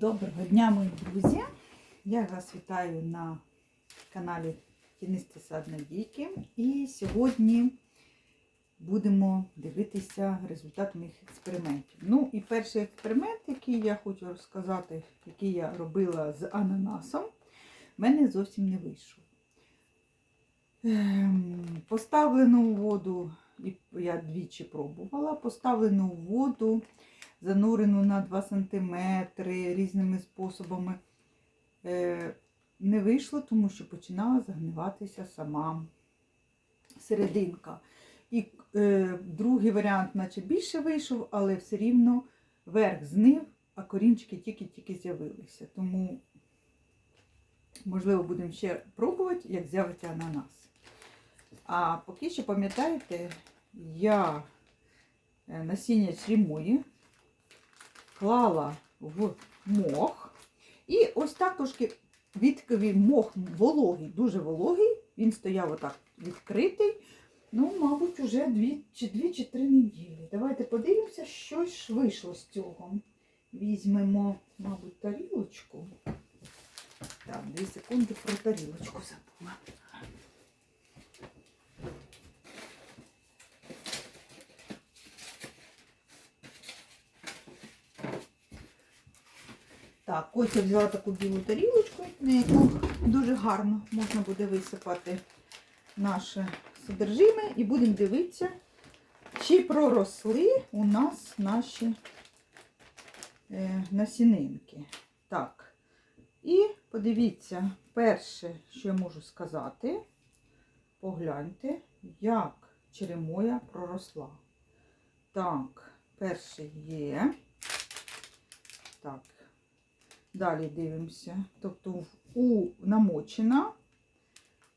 Доброго дня, мої друзі! Я вас вітаю на каналі Тінистий сад Надійки. І сьогодні будемо дивитися результат моїх експериментів. Ну і перший експеримент, який я хочу розказати, який я робила з ананасом, в мене зовсім не вийшов. Ем, Поставлену воду, я двічі пробувала, поставлену воду занурену на 2 см різними способами. Е, Не вийшло, тому що починала загниватися сама серединка. І е, другий варіант, наче більше вийшов, але все рівно верх знив, а корінчики тільки-тільки з'явилися. Тому, можливо, будемо ще пробувати, як з'явиться ананас. А поки що, пам'ятаєте, я е, насіння чрімої клала в мох. І ось так трошки відковий мох вологий, дуже вологий. Він стояв отак відкритий. Ну, мабуть, уже дві чи дві чи три неділі. Давайте подивимося, що ж вийшло з цього. Візьмемо, мабуть, тарілочку. Так, дві секунди про тарілочку забула. Так, ось я взяла таку білу тарілочку, на яку дуже гарно можна буде висипати наше содержиме. І будемо дивитися, чи проросли у нас наші е, насінинки. Так, і подивіться, перше, що я можу сказати, погляньте, як черемоя проросла. Так, перше є. Так, Далі дивимося. Тобто у намочена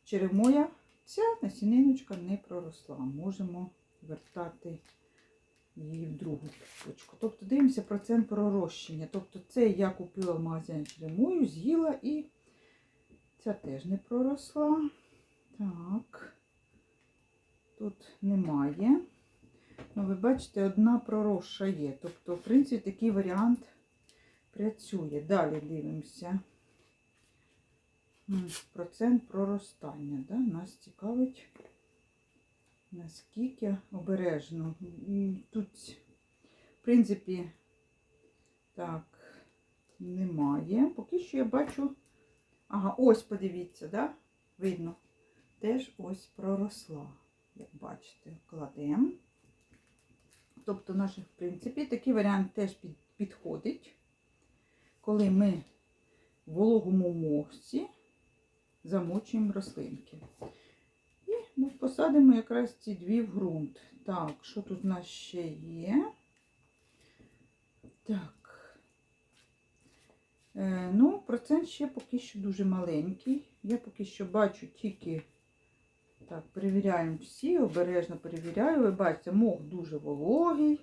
черемоя, ця насіниночка не проросла. Можемо вертати її в другу точку. Тобто дивимося процент пророщення. Тобто це я купила в магазині черемою, з'їла і ця теж не проросла. Так, тут немає. Ну, ви бачите, одна проросша є. Тобто, в принципі, такий варіант працює. Далі дивимося. Процент проростання. Да? Нас цікавить, наскільки обережно. Тут, в принципі, так, немає. Поки що я бачу. Ага, ось подивіться, да? видно, теж ось проросла. Як бачите, кладемо. Тобто, наш, в принципі, такий варіант теж під, підходить коли ми в вологому мохці замочуємо рослинки. І ми посадимо якраз ці дві в ґрунт. Так, що тут у нас ще є? Так. Е, ну, процент ще поки що дуже маленький. Я поки що бачу тільки, так, перевіряємо всі, обережно перевіряю. Ви бачите, мох дуже вологий.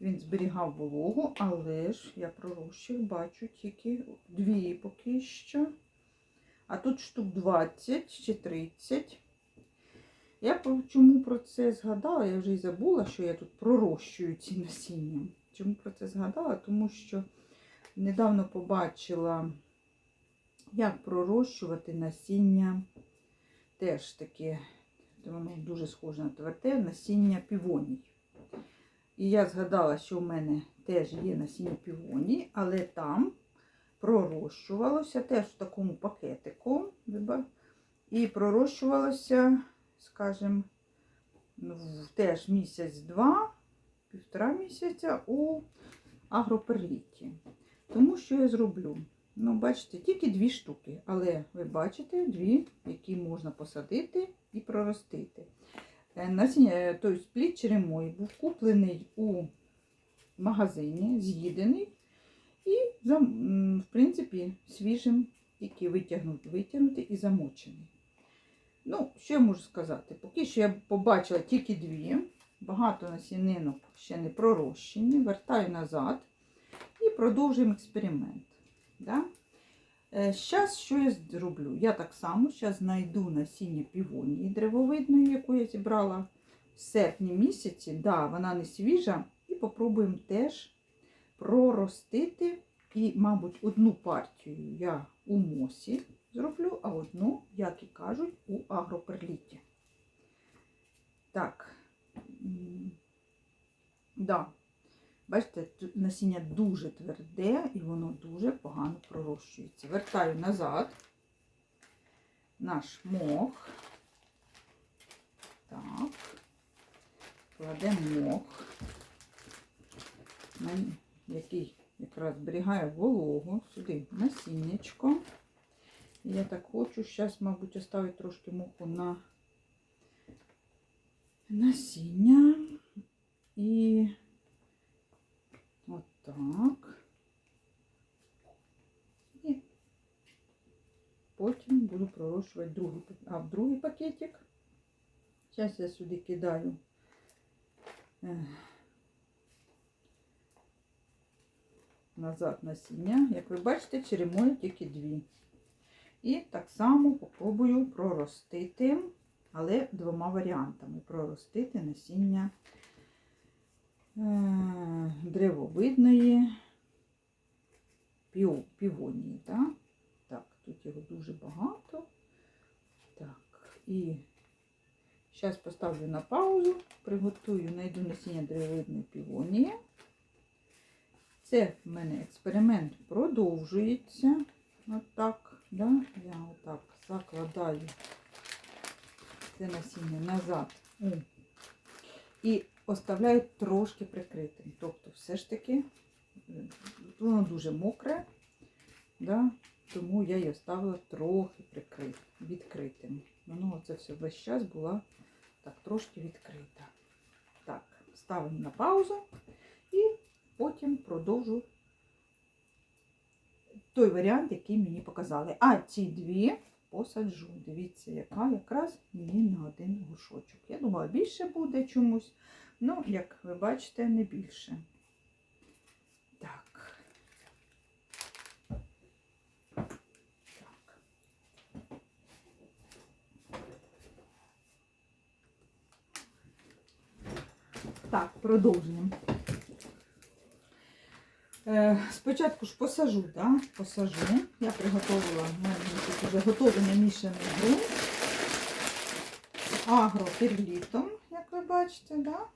Він зберігав вологу, але ж я пророщих бачу тільки дві поки що. А тут штук 20 чи 30. Я чому про це згадала? Я вже й забула, що я тут пророщую ці насіння. Чому про це згадала? Тому що недавно побачила, як пророщувати насіння. Теж таке, воно дуже схоже на тверде, насіння півоній. І я згадала, що в мене теж є насіння півоні, але там пророщувалося теж в такому пакетику. І пророщувалося, скажімо, теж місяць-два, півтора місяця у агроперліті. Тому що я зроблю? Ну, бачите, тільки дві штуки, але ви бачите дві, які можна посадити і проростити. Е, насіння, тобто плід черемої був куплений у магазині, з'їдений і, в принципі, свіжим, тільки витягнути, витягнути і замочений. Ну, що я можу сказати? Поки що я побачила тільки дві, багато насінинок ще не пророщені, вертаю назад і продовжуємо експеримент. Да? Зараз що я зроблю? Я так само зараз знайду насіння півонії древовидної, яку я зібрала в серпні місяці. Да, вона не свіжа. І попробуємо теж проростити І, мабуть, одну партію я у мосі зроблю, а одну, як і кажуть, у агроперліті. Так. Да. Бачите, насіння дуже тверде і воно дуже погано пророщується. Вертаю назад наш мох. Так. Кладемо мох, який якраз зберігає вологу. Сюди насіннячко. Я так хочу, зараз, мабуть, оставити трошки моху на насіння. І отак. І потім буду пророщувати другий, а в другий пакетик. Зараз я сюди кидаю е, назад насіння. Як ви бачите, черемою тільки дві. І так само попробую проростити, але двома варіантами. Проростити насіння древовидної півонії. Так? так, тут його дуже багато. Так, і зараз поставлю на паузу, приготую, знайду насіння древовидної півонії. Це в мене експеримент продовжується. Отак, да? я отак закладаю це насіння назад і оставляю трошки прикритим. Тобто, все ж таки, воно дуже мокре, да? тому я її оставила трохи прикрит, відкритим. Воно це все весь час була так трошки відкрита. Так, ставимо на паузу і потім продовжу той варіант, який мені показали. А ці дві посаджу. Дивіться, яка якраз мені на один горшочок. Я думала, більше буде чомусь. Ну, як ви бачите, не більше. Так. Так. Так, продовжуємо. Е, Спочатку ж посажу, да? посажу. Я приготувала тут вже готовий намішаний ґрунт з агроперлітом, як ви бачите, да?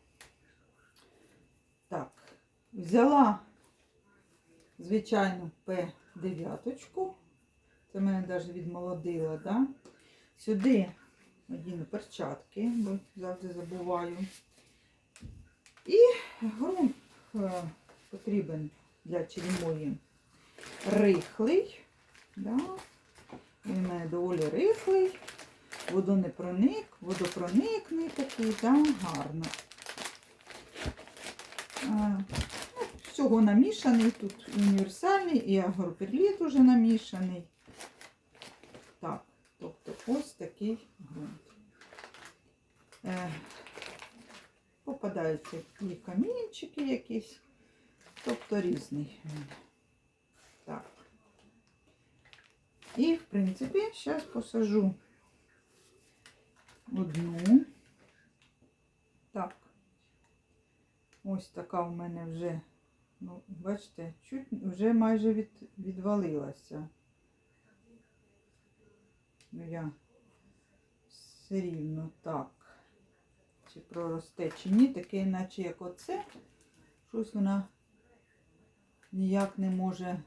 Взяла звичайну П9. Це мене навіть відмолодила, да? Сюди одіну перчатки, бо завжди забуваю. І ґрунт е, потрібен для черемої рихлий. Да? Він у мене доволі рихлий, водонепроник, водопроникний такий, да? гарно. Всього намішаний, тут універсальний і агроперліт уже намішаний. Так, тобто ось такий ґрунт. Е, попадаються і камінчики якісь. Тобто різний. Так. І, в принципі, зараз посажу одну. Так. Ось така в мене вже, ну, бачите, чуть вже майже від, відвалилася. Ну, я все рівно так. Чи проросте, чи ні, таке, наче як оце. Щось вона ніяк не може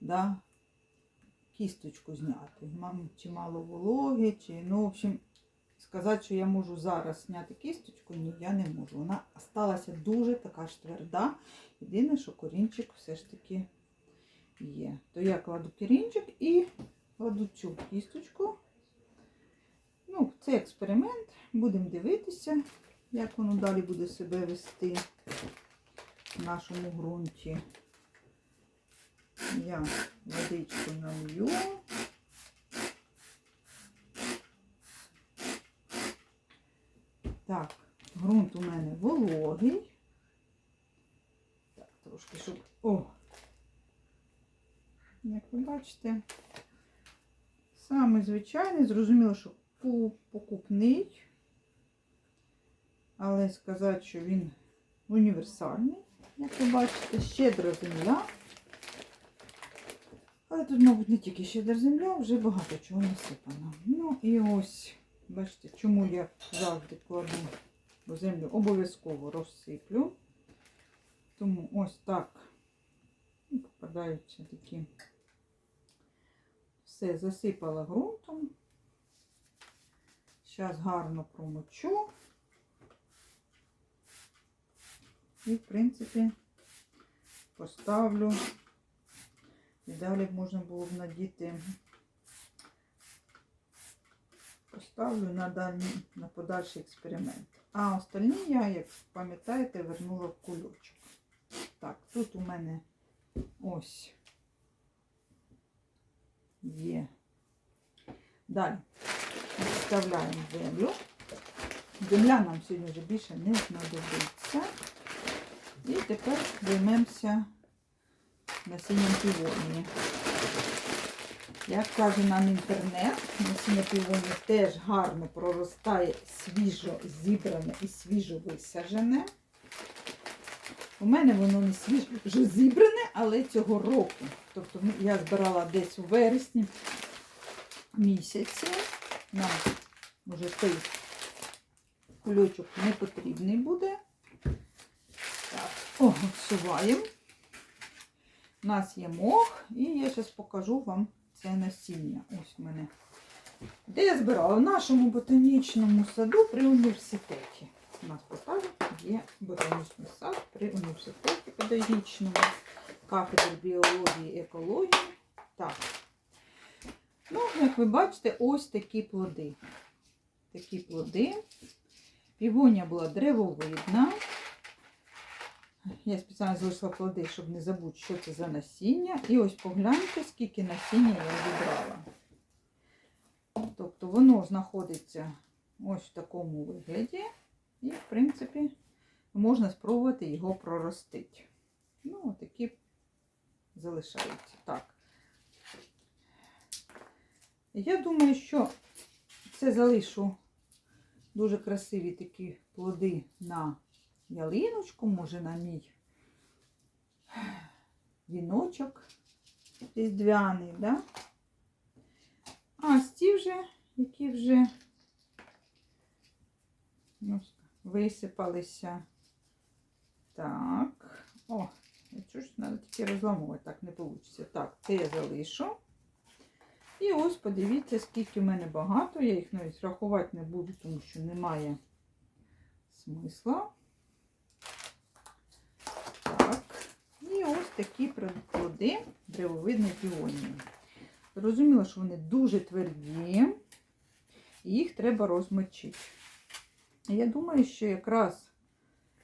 да, кісточку зняти. Мам, чи мало вологи, чи, ну, в общем, сказати, що я можу зараз зняти кісточку, ні, я не можу. Вона сталася дуже така ж тверда. Єдине, що корінчик все ж таки є. То я кладу корінчик і кладу цю кісточку. Ну, це експеримент. Будемо дивитися, як воно далі буде себе вести в нашому ґрунті. Я водичку налью. Так, ґрунт у мене вологий. Так, трошки, щоб... О! Як ви бачите, саме звичайний, зрозуміло, що покупний, але сказати, що він універсальний, як ви бачите, щедра земля. Але тут, мабуть, не тільки щедра земля, вже багато чого насипано. Ну і ось, бачите, чому я завжди кладу в землю, обов'язково розсиплю. Тому ось так ну, попадаються такі. Все засипала ґрунтом. Зараз гарно промочу. І, в принципі, поставлю. І далі можна було б надіти. Поставлю на, дальні, на подальший експеримент. А остальні я, як пам'ятаєте, вернула в кульочок. Так, тут у мене ось є. Далі вставляємо землю. Земля нам сьогодні вже більше не знадобиться. І тепер займемося насінням півонії. Як каже нам інтернет, насіння півонії теж гарно проростає свіжо зібране і свіжо висаджене. У мене воно не свіжо зібране, але цього року. Тобто ну, я збирала десь у вересні місяці. Нам вже цей кульочок не потрібний буде. Так, о. У нас є мох, і я зараз покажу вам це насіння. Ось в мене. Де я збирала? В нашому ботанічному саду при університеті. У нас в є ботанічний сад при університеті педагогічному, кафедри біології і екології. Так. Ну, як ви бачите, ось такі плоди. Такі плоди. Півонія була древовидна. Я спеціально залишила плоди, щоб не забути, що це за насіння. І ось погляньте, скільки насіння я зібрала. Тобто воно знаходиться ось в такому вигляді. І, в принципі, можна спробувати його проростити. Ну, такі залишаються. Так. Я думаю, що це залишу дуже красиві такі плоди на ялиночку, може на мій віночок різдвяний, да? А ось ті вже, які вже ну, висипалися. Так. О, що ж, треба тільки розламувати, так не вийде. Так, це я залишу. І ось подивіться, скільки в мене багато. Я їх навіть рахувати не буду, тому що немає смисла. Так. І ось такі плоди древовидної піонії. Зрозуміло, що вони дуже тверді, і їх треба розмочити. Я думаю, що якраз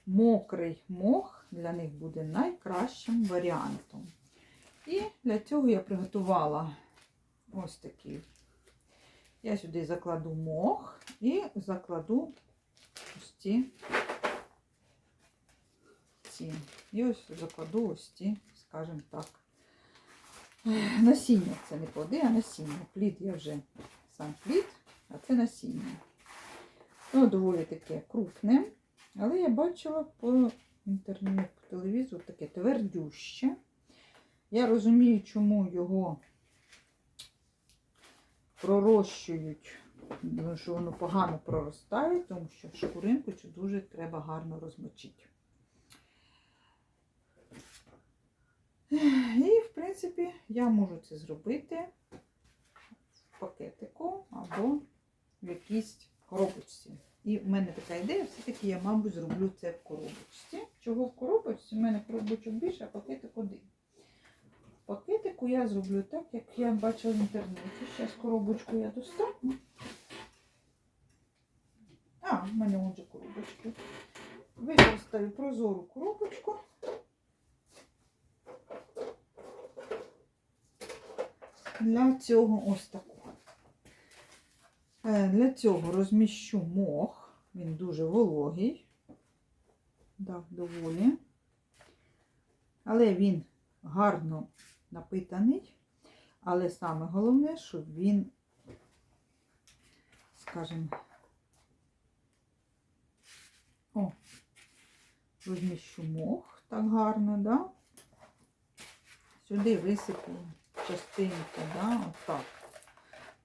мокрий мох для них буде найкращим варіантом. І для цього я приготувала ось такий. Я сюди закладу мох і закладу ось ці, ці. І ось закладу ось скажімо так, насіння. Це не плоди, а насіння. Плід я вже сам плід, а це насіння. Воно доволі таке крупне, але я бачила по інтернету, по телевізору таке твердюще. Я розумію, чому його пророщують, тому що воно погано проростає, тому що шкуринку дуже треба гарно розмочити. І, в принципі, я можу це зробити в пакетику або в якійсь коробочці. І в мене така ідея, все-таки я, мабуть, зроблю це в коробочці. Чого в коробочці? У мене коробочок більше, а пакетик один. Пакетику я зроблю так, як я бачила в інтернеті. Зараз коробочку я достану. А, в мене отже коробочки. Використаю прозору коробочку. Для цього ось таку. Е, Для цього розміщу мох. Він дуже вологий. Так, доволі. Але він гарно напитаний. Але саме головне, щоб він, скажімо, о, розміщу мох так гарно, да? Сюди висиплю частинку, да, отак.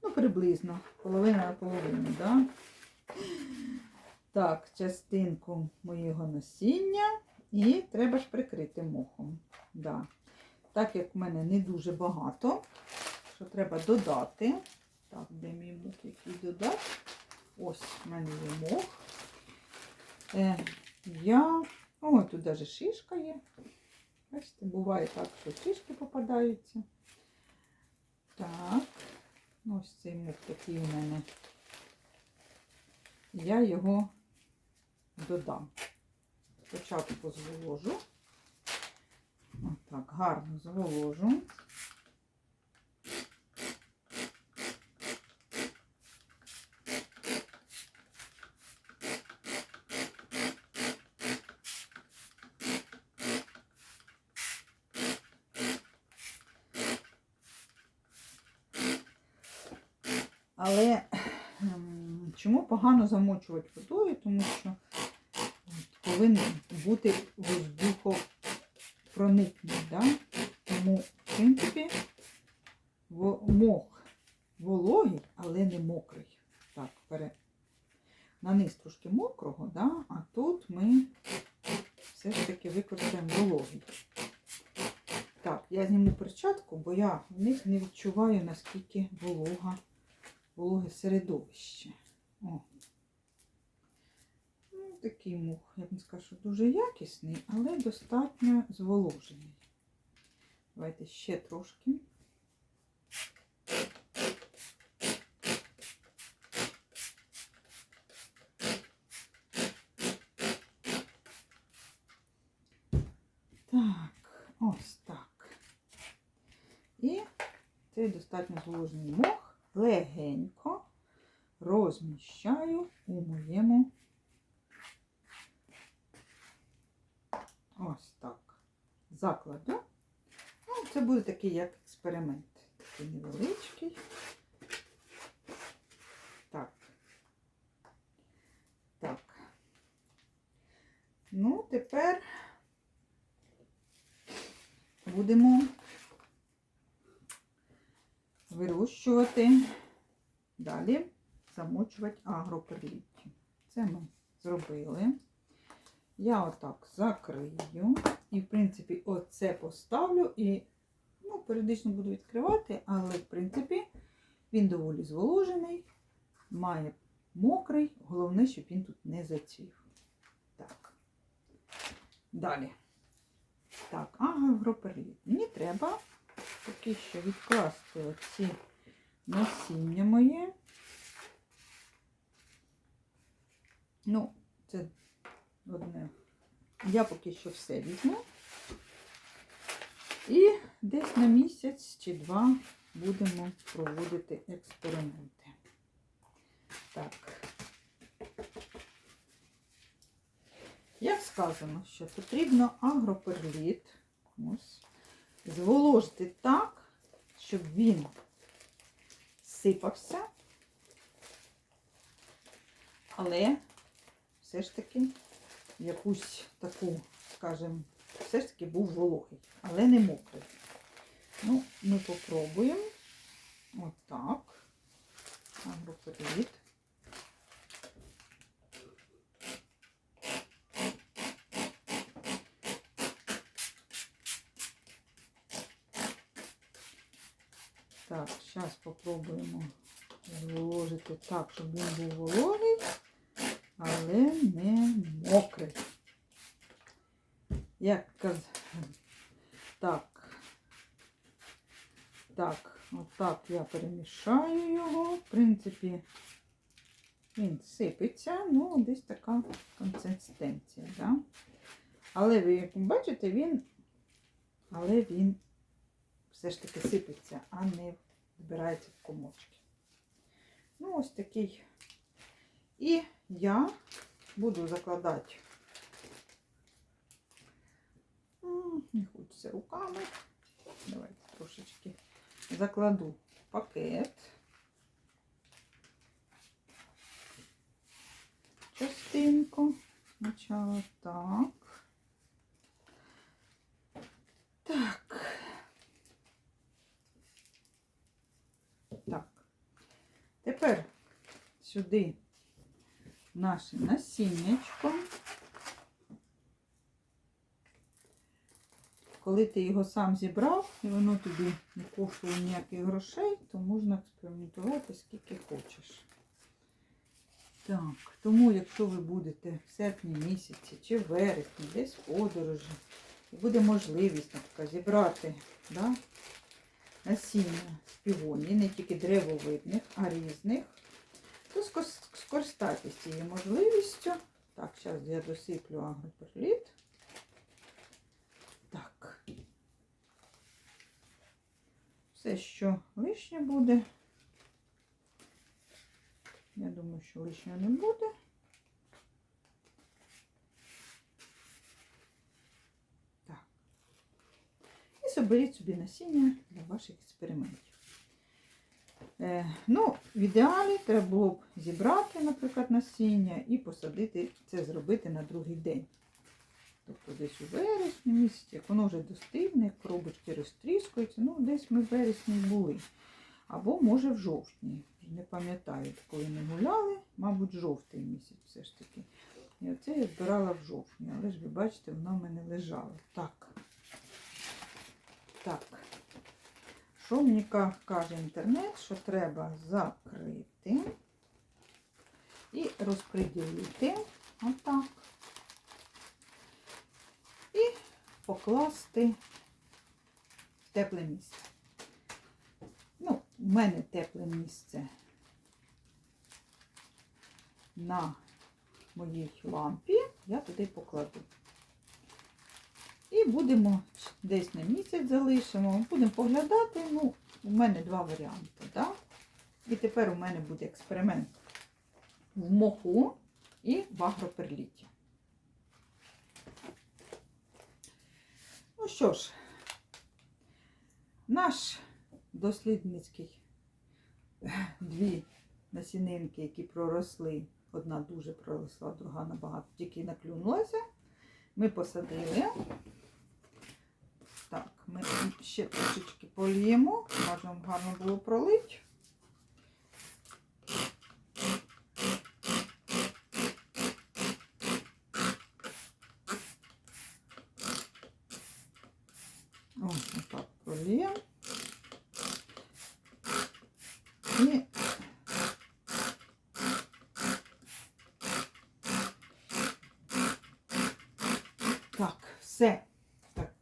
Ну, приблизно, половина на половину, да. Так, частинку моєго насіння і треба ж прикрити мохом. Да. Так як в мене не дуже багато, що треба додати. Так, де мій мох, який додати? Ось в мене є мох. Е, я... О, тут навіть шишка є. Бачите, буває так, що шишки попадаються. Так, ось цей мир такий у мене. Я його додам. Спочатку зволожу. Отак, гарно зволожу. Але ем, чому погано замочувати водою? Тому що повинен бути воздухопроникний. Да? Тому, в принципі, мох вологий, але не мокрий. Так, пере... на трошки мокрого, да? а тут ми все ж таки використаємо вологий. Так, я зніму перчатку, бо я в них не відчуваю, наскільки волога вологе середовище. О. Такий мух, я б не скажу, що дуже якісний, але достатньо зволожений. Давайте ще трошки. Так, ось так. І цей достатньо зволожений мох легенько розміщаю у моєму ось так. Закладу. Буде такий як експеримент. Такий невеличкий. Так. Так. Ну, тепер будемо вирощувати, далі замочувати агроперлітті. Це ми зробили. Я отак закрию. І, в принципі, оце поставлю і періодично буду відкривати, але, в принципі, він доволі зволожений, має мокрий, головне, щоб він тут не зацвів. Так. Далі. Так, агроперліт. Мені треба поки що відкласти оці насіння моє. Ну, це одне. Я поки що все візьму. І десь на місяць чи два будемо проводити експерименти. Так. Як сказано, що потрібно агроперліт. Зволожити так, щоб він сипався, але все ж таки якусь таку, скажімо, все ж таки був вологий, але не мокрий. Ну, ми попробуємо. Отак. Агроперліт. Так, зараз спробуємо зволожити так, щоб він був вологий, але не мокрий. Як. Так. Так, отак я перемішаю його. В принципі, він сипеться, ну, десь така консистенція, да? Але ви, як бачите, він, але він все ж таки сипеться, а не збирається в комочки. Ну, ось такий. І я буду закладати. не хочеться руками. Давайте трошечки закладу пакет. Частинку. Спочатку так. Так. Так. Тепер сюди наше насіннячко. Коли ти його сам зібрав і воно тобі не коштує ніяких грошей, то можна експериментувати скільки хочеш. Так, тому якщо ви будете в серпні місяці чи в вересні, десь в подорожі, і буде можливість, наприклад, зібрати да, насіння з півонії, не тільки древовидних, а різних, то скористайтесь цією можливістю. Так, зараз я досиплю агроперліт. Так. Все, що лишнє буде. Я думаю, що лишнього не буде. Так. І соберіть собі насіння для ваших експериментів. Е, ну, в ідеалі треба було б зібрати, наприклад, насіння і посадити, це зробити на другий день. Тобто десь у вересні місяці, як воно вже достигне, коробочки розтріскуються, ну десь ми в вересні були. Або може в жовтні. Не пам'ятаю, коли ми гуляли, мабуть, жовтий місяць все ж таки. І оце я збирала в жовтні, але ж ви бачите, воно в мене лежало. Так. Так. Що мені каже інтернет, що треба закрити і розподілити отак. І покласти в тепле місце. Ну, в мене тепле місце на моїй лампі, я туди покладу. І будемо десь на місяць залишимо, будемо поглядати. Ну, у мене два варіанти. Да? І тепер у мене буде експеримент в моху і в агроперліті. Ну що ж, наш дослідницький дві насінинки, які проросли. Одна дуже проросла, друга набагато тільки наклюнулася. Ми посадили. Так, ми ще трошечки поліємо, можемо гарно було пролити. Ось отак проліємо. І так, все. Так.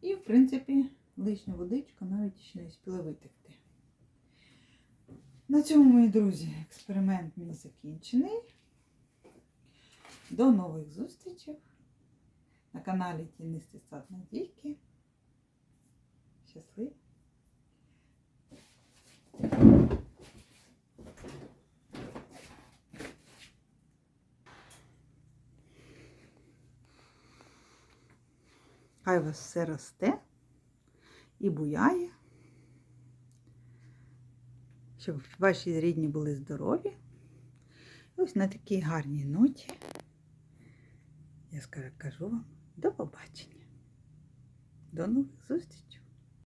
І, в принципі, лишня водичка навіть ще не спіла витекти. На цьому, мої друзі, експеримент мій закінчений. До нових зустрічей на каналі Тінистий сад Надійки. Щасливо! Хай вас все росте і буяє, щоб ваші рідні були здорові. Ось на такій гарній ноті я скажу, кажу вам до побачення. До нових зустрічей!